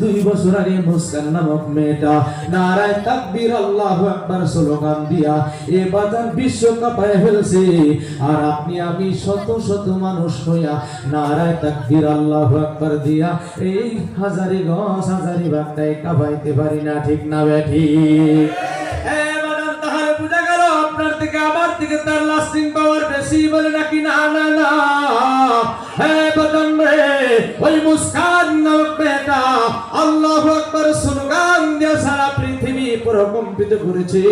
দুই বছর আগে মুস্কান নামক মেয়েটা নারায় আল্লাহ স্লোগান দিয়া এ বাজার ফেলছে। আর আপনি আমি শত শত মানুষ হইয়া নারায় আল্লাহ দিয়া এই হাজারি গছ, হাজারি পারি না, ঠিক না ব্যাঠি আপনার থেকে আমার থেকে তার লাস্টিং পাওয়ার বেশি বলে নাকি না না না। ওই মুস্কান নামক মেয়েটা আল্লাহ আকবর স্লোগান দিয়ে সারা পৃথিবী প্রকম্পিত করেছে।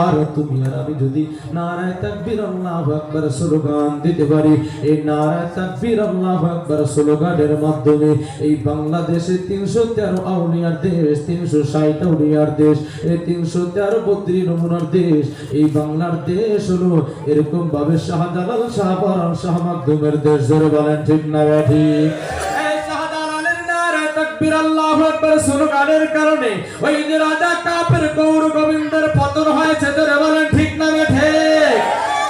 আর তুমি আর আমি যদি নারায় তাকবীর, আল্লাহু আকবার স্লোগান দিতে পারি, এই নারায় তাকবীর, আল্লাহু আকবার স্লোগানের মাধ্যমে এই বাংলাদেশে তিনশো তেরো আউলিয়ার দেশ, তিনশো ষাট আউলিয়ার দেশ, এই তিনশো তেরো বত্রি নমুনার দেশ, এই বাংলার দেশ হলো এরকম ভাবে শাহজালাল শাহপরান শাহ মাধ্যমের দেশ। ধরে বলেন, ঠিক না ঠিক। তাকবীর আল্লাহ আকবার স্লোগানের কারণে ওই রাজা কাপের গৌর গোবিন্দের পতন হয়েছে তোরে বলেন ঠিক না ঠিক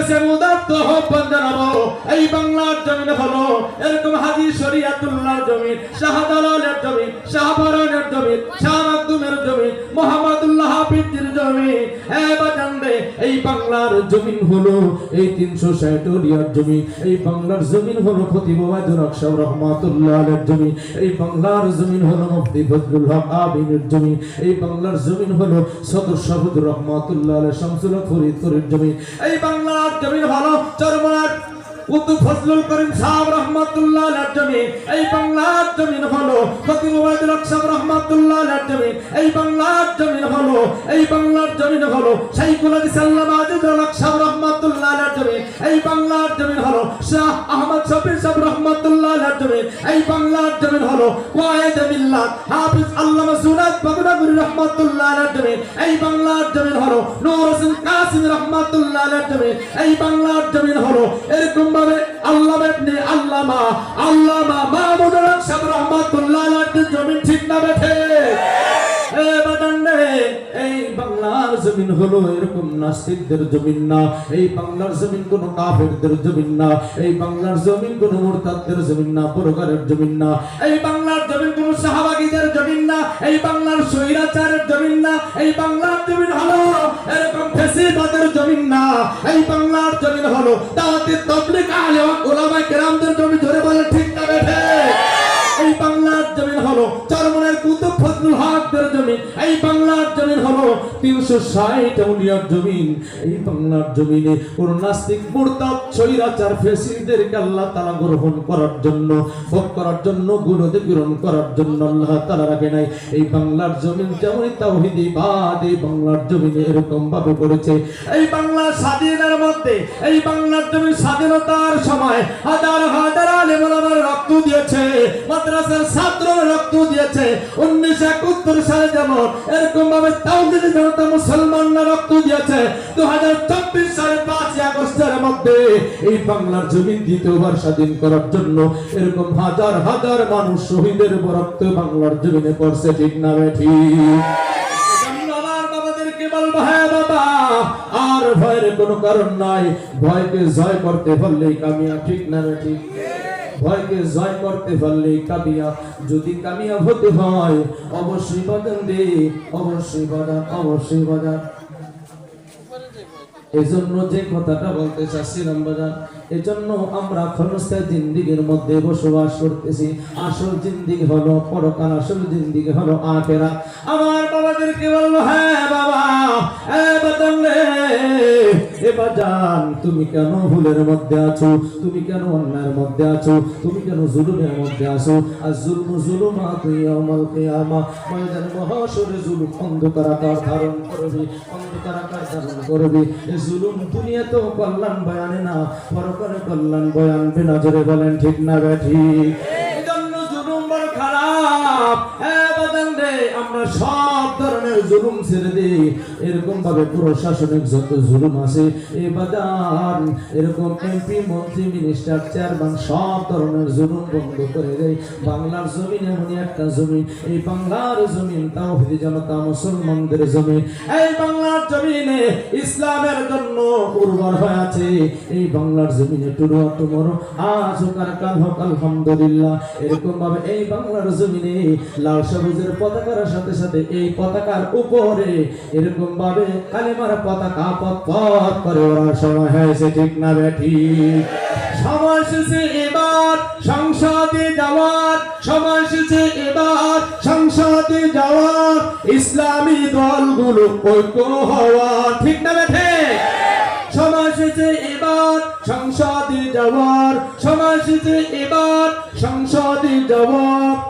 কাছে মুদাত্ত আহ্বান জানাব, এই বাংলার জমিন হলো এরকম হাজি শরিয়াতুল্লাহ জমিন শাহজালালের জমিন শাহবারানের জমিন শাহ মাকদুমের জমিন মোহাম্মদুল্লাহ হাফিজের জমিন এই বাংলার জমিন হলো এই তিনশো ষাট ওরিয়ার জমিন এই বাংলার জমিন হলো খতিব ওয়াজুর আকশাব রহমাতুল্লাহ আলের জমিন এই বাংলার জমিন হলো মুফতি ফজলুল হক আবিনের জমিন এই বাংলার জমিন হলো সদর শাহুদ রহমাতুল্লাহ শামসুল হক ফরিদপুরের জমিন এই বাংলার জমিন হলো চরমনার কুতু ফজলুল করিম সাহেব রহমাতুল্লাহ আলাইহির জমিন। এই বাংলার জমিন হলো ফকির ওয়াইদুল হক সাহেব রহমাতুল্লাহ আলাইহির জমিন। এই বাংলার জমিন হলো, এই বাংলার জমিন হলো শাইখুল হাদিস আল্লামা আজিজুল হক সাহেব রহমাতুল্লাহ আলাইহির জমিন। এই বাংলার জমিন হলো শাহ আহমদ শফি সাহেব রহমাতুল্লাহ আলাইহির জমিন। এই বাংলার জমিন হলো ওয়াইদ মিল্লাত হাফিজ আল্লামা সুনাত বাগদাগুরি রহমাতুল্লাহ আলাইহির জমিন। এই বাংলার জমিন হলো নূর হোসেন কাসিম রহমাতুল্লাহ আলাইহির জমিন। এই বাংলার জমিন হলো এরকম ভাবে আল্লামা ইবনে আল্লামা আল্লামা মাহমুদ সাহেব রহমাতুল্লাহ আলাইহির জমিন ঠিক না বেঠে। জমিন না, এই বাংলার জমিন কোন কাফেরদের জমিন না, এই জমিন না, পরকারের জমিন না, এই বাংলার শাহবাগীদের জমিন না, এই বাংলার স্বৈরাচারের জমিন না, এই বাংলার জমিন হলো এরকম ফেসিবাদের জমিন না, এই বাংলার জমিন হলো দাওয়াতি তবলিগ আলে ওলামায়ে কেরামদের জমি ধরে বলে ঠিক না বেঠে। এই বাংলার জমিন হলো চরমনের কুতুব ফজলুল হকদের জমি, এই বাংলার জমিন হলো তিনশো ষাট জমিন, এই বাংলার জমিনে কোন নাস্তিক মুরতাদ স্বৈরাচার ফেসিলদেরকে আল্লাহ তাআলা গ্রহণ করার জন্য, ভোগ করার জন্য, গুণতে গ্রহণ করার জন্য আল্লাহ তাআলা রাখে নাই। এই বাংলার জমিন যেমন তাওহীদি বাদ, এই বাংলার জমিনে এরকম ভাবে করেছে এই বাংলার স্বাধীনের মধ্যে, এই বাংলার জমিন স্বাধীনতার সময় হাজার হাজার আলেম ওলামার রক্ত দিয়েছে, মাদ্রাসার ছাত্ররা রক্ত দিয়েছে। উনিশশো একাত্তর সালে যেমন এরকম ভাবে তাওহিদি জনতা মুসলমানরা রক্ত দিয়েছে দু হাজার চব্বিশ সালে পাঁচই আগস্টের মধ্যে এই বাংলার জমিন দ্বিতীয়বার স্বাধীন করার জন্য এরকম হাজার হাজার মানুষ শহীদের রক্ত বাংলার জমিনে পড়ছে, ঠিক না হ্যাঁ আর ভয়ের কোনো কারণ নাই। ভয়কে জয় করতে পারলেই কামিয়া ঠিক না ঠিক। ভয়কে জয় করতে কামিয়া যদি কামিয়া হতে হয়, অবশ্যই বাজান দে, অবশ্যই বাজান অবশ্যই বাজান। এজন্য যে কথাটা বলতে চাচ্ছিলাম বাজান এজন্য আমরা ক্ষণস্থায়ী জিন্দিগির মধ্যে বসবাস করতেছি। আসল জিন্দিগি হলো পরকাল, আসল জিন্দিগি হলো আখেরা আমার বাবাদেরকে বলব হ্যাঁ বাবা, এ বাজান রে এ বাজান, তুমি কেন ভুলের মধ্যে আছো? তুমি কেন মধ্যে আছো? তুমি কেন জুলুমের মধ্যে আছো? আর জুলুম ময়দান জুলুম অন্ধকার আকার ধারণ অন্ধকার আকার ধারণ কল্যাণ বয়ানে না, পরকালে কল্যাণ বয়ান নজরে বলেন, ঠিক না ব্যাঠি এজন্য জুলুম বড় খারাপ। হ্যাঁ আমরা সব ধরনের জুলুম ছেড়ে দে এরকম ভাবে প্রশাসনিক যত জুলুম আছে এই বাদান, এরকম এমপি, মন্ত্রী মিনিস্টার চেয়ারম্যান সব ধরনের জুলুম বন্ধ করে দেয়। বাংলার জমিন এমনই একটা জমিন, এই বাংলার জমিন তাও জনতা, মুসলমানদের জমিন। এই বাংলার জমিনে ইসলামের জন্য উর্বর হয়ে আছে, এই বাংলার জমিনে টুরো টুমরো। আজ হোক আর কাল হোক, আলহামদুলিল্লাহ। এরকম ভাবে এই বাংলার জমিনে লাল সবুজের পতাকার সাথে সাথে এই পতাকার উপরে এরকম ভাবে কালেমার পতাকা পথ করে ওরা সময় হয়েছে, ঠিক না বেঠি সময় শেষে এবার সংসদে যাওয়ার, সময় শেষে এবার সংসদে যাওয়ার, ইসলামী দলগুলো ঐক্য হওয়ার, ঠিক না বেঠে সময় শেষে এবার সংসদে যাওয়ার, সময় শেষে এবার সংসদে যাওয়ার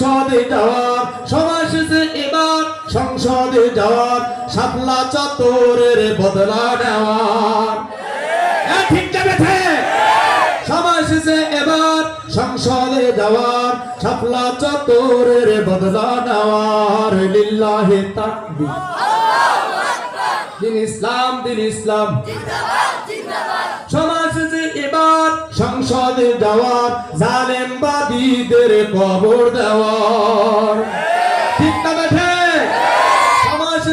সংসদে যাওয়ার, সমাজ শেষে এবার সংসদে যাওয়ার সাতলা চত্বরের বদলা নেওয়ার। ঠিক যাবে সমাজ শেষে এবার সংসদে যাওয়ার সাতলা চত্বরের বদলা নেওয়ার। লিল্লাহে তাকবীর। দিন ইসলাম দিন ইসলাম। সংসদে যাওয়ার জালেম বাদীদের কবর দেওয়ার। ঠিক না বেঠে? সমাজ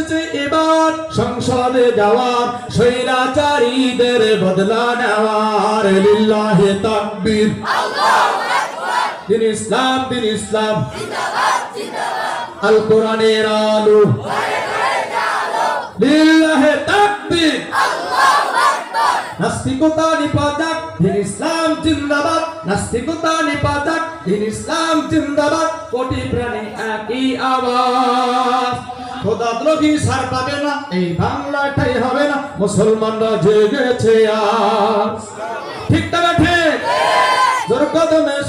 এবার সংসদে যাওয়ার, স্বৈরাচারীদের বদলা নেওয়ার। লিল্লাহে তাকবীর। দিন ইসলাম দিন ইসলাম। আল কোরআনের আলো। লিল্লাহে তাকবীর। নাস্তিকতা নিপাতক ইসলাম জিন্দাবাদ, নাস্তিকতা নিপাতক ইসলাম জিন্দাবাদ, কোটি প্রাণী একই আওয়াজ। খোদা দ্রোহী সার পাবে না, এই বাংলাটাই হবে না, মুসলমানরা জেগেছে আজ। ঠিক তবে ঠিক? জোর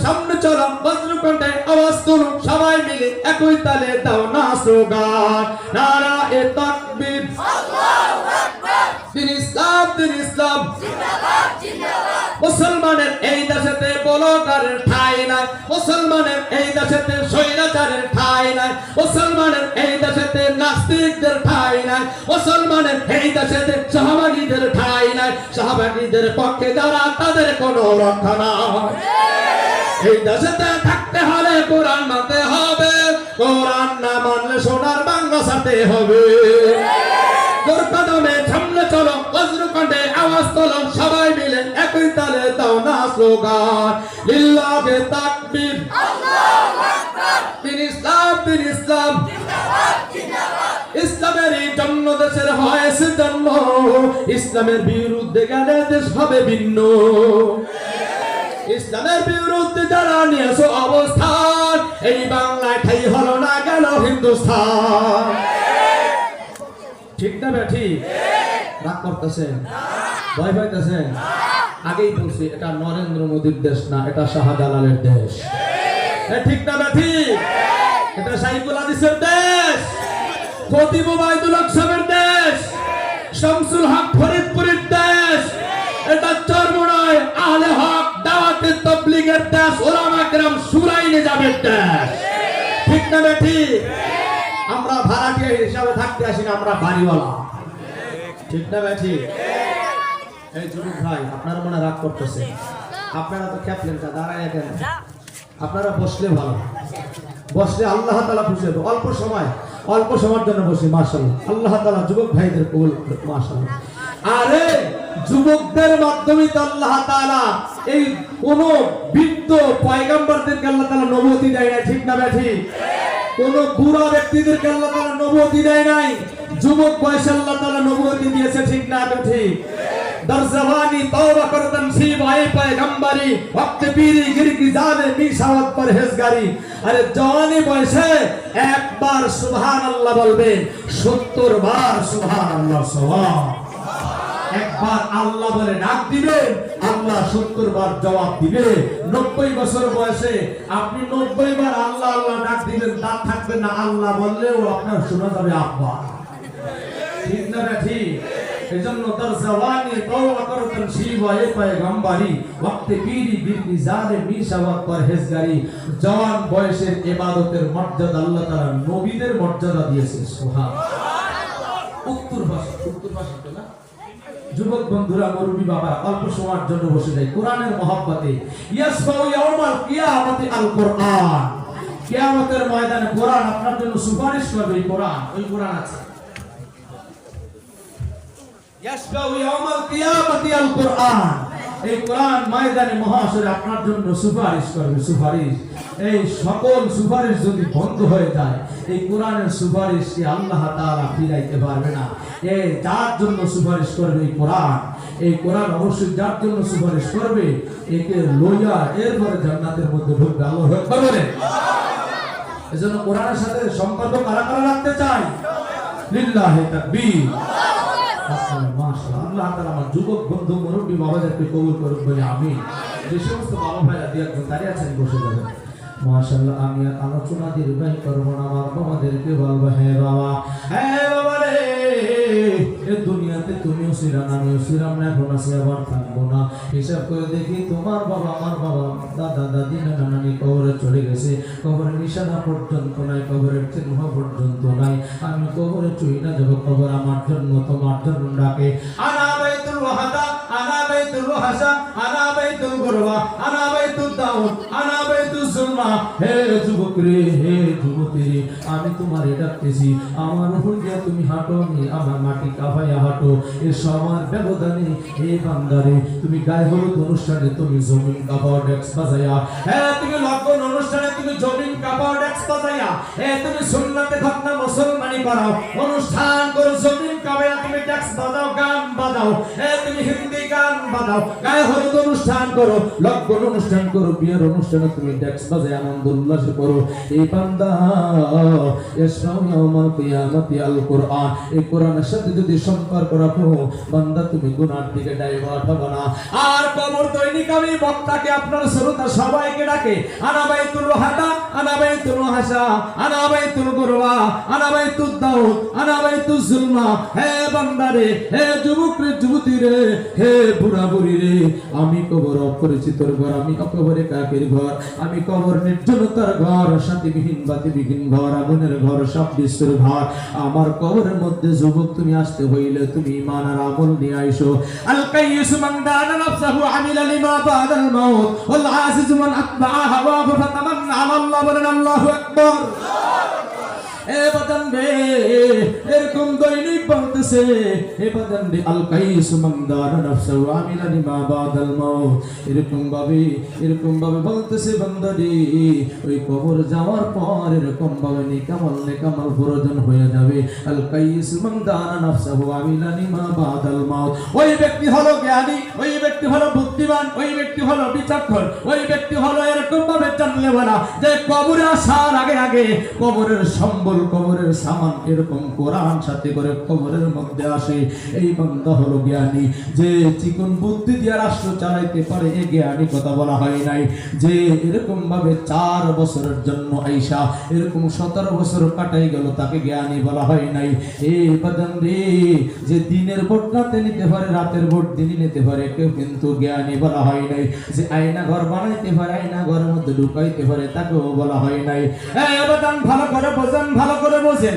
সামনে চলো বজ্র কণ্ঠে আওয়াজ তুলুন সবাই মিলে একই তালে দাও না স্লোগান। নারা এ তাকবীর দিন ইসলাম দিন ইসলাম। মুসলমানের এই দেশেতে বলকারের ঠাই নাই মুসলমানের এই দেশেতে স্বৈরাচারের ঠাই নাই মুসলমানের এই দেশেতে নাস্তিকদের ঠাই নাই মুসলমানের এই দেশেতে সহভাগীদের ঠাই নাই। সহভাগীদের পক্ষে যারা তাদের কোনো রক্ষা নাই। এই দেশেতে থাকতে হলে কোরআন মানতে হবে কোরআন না মানলে সোনার বাংলা সাথে হবে। কণ্ঠে আওয়াজ তোলো, সবাই মিলে একই তালে দাও না স্লোগান। লিল্লাহে তাকবীর। দিন ইসলাম দিন ইসলাম। ইসলামের জন্ম দেশের হয়েছে জন্ম। ইসলামের বিরুদ্ধে গেলে দেশ হবে ভিন্ন। ইসলামের বিরুদ্ধে যারা নিয়েছো অবস্থান, এই বাংলায় ঠাই হলো না, গেল হিন্দুস্তান ঠিক না, বেঠি? রাগ করতেছেন ভয় পাইতেছেন আগেই বলছি, এটা নরেন্দ্র মোদীর দেশ না, এটা শাহজালালের দেশ। ঠিক না না ঠিক? এটা সাইফুল আদিসের দেশ। আমরা ভাড়াটিয়া হিসাবে থাকতে আসি না, আমরা বাড়িওয়ালা। ঠিক না বেঠি এই যুবক ভাই, আপনারা মনে রাগ করতেছে। আপনারা তো ক্যাপ্টেন দাঁড়ায় কেন আপনারা বসলে ভালো। বসলে আল্লাহ তালা খুশি অল্প সময়, অল্প সময়ের জন্য বসি মার্শাল্লাহ আল্লাহ তালা যুবক ভাইদের কবুল মার্শাল্লাহ আরে, যুবকদের মাধ্যমে তো আল্লাহ তাআলা এই কোন বৃদ্ধ পয়গাম্বরদেরকে আল্লাহ তাআলা নবুয়তি দেয় না ঠিক না ব্যাঠি কোন বুড়া ব্যক্তিদেরকে আল্লাহ তাআলা নবুয়তি দেয় নাই। যুবক বয়সে আল্লাহ তাআলা নবুয়তি দিয়েছে, ঠিক না তো ঠিক در زبانی توبہ کر تنصیب آئے پیغمبری وقت پیری گرگزان پیشاوت پرہیزگاری আরে জওয়ানি বয়সে একবার সুবহান আল্লাহ বলবে, সত্তর বার সুবহান আল্লাহ একবার আল্লাহ বলে ডাক দিবে, আল্লাহ সত্তর বার জবাব দিবে। নব্বই বছর বয়সে আপনি নব্বই বার আল্লাহ আল্লাহ ডাক দিবেন, তার থাকবে না, আল্লাহ বললেও আপনার শোনা যাবে আব্বা ঠিক না এজন্য তার জওয়ানি তওবা করতেন শিব এ পয়গম্বরি, ওয়াক্তে পীরি বীর নিজারে মিশাওয়াত পরহেজগারি জওয়ান বয়সের ইবাদতের মর্যাদা আল্লাহ তাআলা নবীদের মর্যাদা দিয়েছে, সুবহান। উত্তর ভাষা উত্তর ভাষা তো না? যুবক বন্ধুরা, মুরব্বী বাবা অল্প সময়ের জন্য বসে যায় কোরআনের মহব্বতে, ইয়াসফাউ ইয়াউমাল কিয়ামতি আল কোরআন। কিয়ামতের ময়দানে কোরআন আপনার জন্য সুপারিশ করবে, এই কোরআন, ওই কোরআন আছে। কোরআন। ময়দানে সুপারিশ করবে করবে করবে, একে লইয়া এরপরে জান্নাতের মধ্যে ঢুকবে। আল্লাহু আকবার বলে এজন্য কোরআনের সাথে সম্পর্ক কারা কারা রাখতে চাই লিল্লাহি তাকবীর। আল্লাহ তাআলা আমার যুবক বন্ধু মুরব্বী বাবাদেরকে কবুল করুক বলে আমি যে সমস্ত বাবা ভাইরা দিয়ে দাঁড়িয়ে আছেন, বসে যাবেন। মাশাআল্লাহ, আমি আর আলোচনা দীর্ঘায়ী করব না আমার বাবাদেরকে বলব হ্যাঁ বাবা হ্যাঁ বাবা রে। এ দুনিয়াতে তুমিও ছিলাম আমিও ছিলাম না, এখন আছি আবার থাকব না। হিসাব করে দেখি তোমার বাবা, আমার বাবা, দাদা, দাদি, নানা, নানি কবরে চলে গেছে। কবরের নিশানা পর্যন্ত নাই, কবরের চিহ্ন পর্যন্ত নাই। আমি কবরে চুই না যাব কবর আমার জন্য তোমার জন্য ডাকে। আনা বাইতুল ওয়াহাদা, আনা বাইতুল ওয়াহাসা আনা বাইতুল গুরবা আনা বাইতুল দাউদ, আনা হে যুবক রে, হে যুবতী আমি তোমারে ডাকতেছি। আমার দিয়া তুমি হাঁটো আমি আমার মাটি কাভাইয়া হাঁটো। এ সবার ব্যবধানে, হে বান্দারে, তুমি গায়ে হলুদ অনুষ্ঠানে তুমি জমিন কাপড় ডেক্স বাজাইয়া। হ্যাঁ তুমি লগ্ন অনুষ্ঠানে তুমি জমিন কাপড় ডেক্স বাজাইয়া। হ্যাঁ তুমি সুন্নাতে মুসলমানি অনুষ্ঠান করো, জমিন করো তুমি সাথে যদি সম্পর্ক রাখো, বান্দা, তুমি গুনার দিকে ডাইভার্ট হবে না। আর কবর দৈনিক আমি বক্তাকে, আপনার শ্রোতা সবাইকে ডাকে, আনা বাইতুল হাদা আনা বাইতুল হাসা আনা বাইতুল গুরবা, আনা বাইতুল দাউদ, আনা বাইতুল জুলমা হে বান্দারে, হে যুবক রে, যুবতী রে, হে বুড়া বুড়ি রে, আমি কবর অপরিচিতর ঘর, আমি অকবরে কাকের ঘর, আমি কবর নির্জনতার ঘর, শান্তিবিহীন বাতিবিহীন ঘর, আগুনের ঘর, সব বিশ্বের ঘর। আমার কবরের মধ্যে যুবক, তুমি আসতে হইলে তুমি ইমান আর আমল নিয়ে আইসো। আল কাইয়িস মান দানা নাফসাহু আমিলা লিমা বাদাল মাউত, ওয়াল আজিজ মান আতবা হাওয়াহু ফাতামান্না আলা আল্লাহ বলেন আল্লাহু আকবার। এ বাদান রে এরকম দৈনিক বলতেছে, এ বাদান রে আল কাইস মান্দার নফসু আমিলা লিমা বাদাল মাউত। এরকম ভাবে এরকম ভাবে বলতেছে বান্দারি ওই কবর যাওয়ার পর এরকম ভাবে নিকামল নিকামল প্রয়োজন হয়ে যাবে। আল কাইস মান্দার নফসু আমিলা লিমা বাদাল মাউত। ওই ব্যক্তি হলো জ্ঞানী, ওই ব্যক্তি হলো বুদ্ধিমান, ওই ব্যক্তি হলো বিচক্ষণ ওই ব্যক্তি হলো এরকম ভাবে জানলে বলা যে কবরে আসার আগে আগে কবরের সম্বল, কবরের সামান এরকম কোরআন সাথে করে কবরের মধ্যে আসে। এই বান্দা হলো জ্ঞানী। যে চিকন বুদ্ধি দিয়ে রাষ্ট্র চালাইতে পারে এই জ্ঞানী কথা বলা হয় নাই। যে এরকম ভাবে চার বছরের জন্য আইসা, এরকম সতেরো বছর কাটাই গেল, তাকে জ্ঞানী বলা হয় নাই। এই বাদান রে, যে দিনের ভোট রাতে নিতে পারে, রাতের ভোট দিনই নিতে পারে, কেউ কিন্তু জ্ঞানী বলা হয় নাই। যে আয়না ঘর বানাইতে পারে, আয়না ঘরের মধ্যে ঢুকাইতে পারে, তাকেও বলা হয় নাই। ভালো করে বোঝেন, ভালো করে বোঝেন।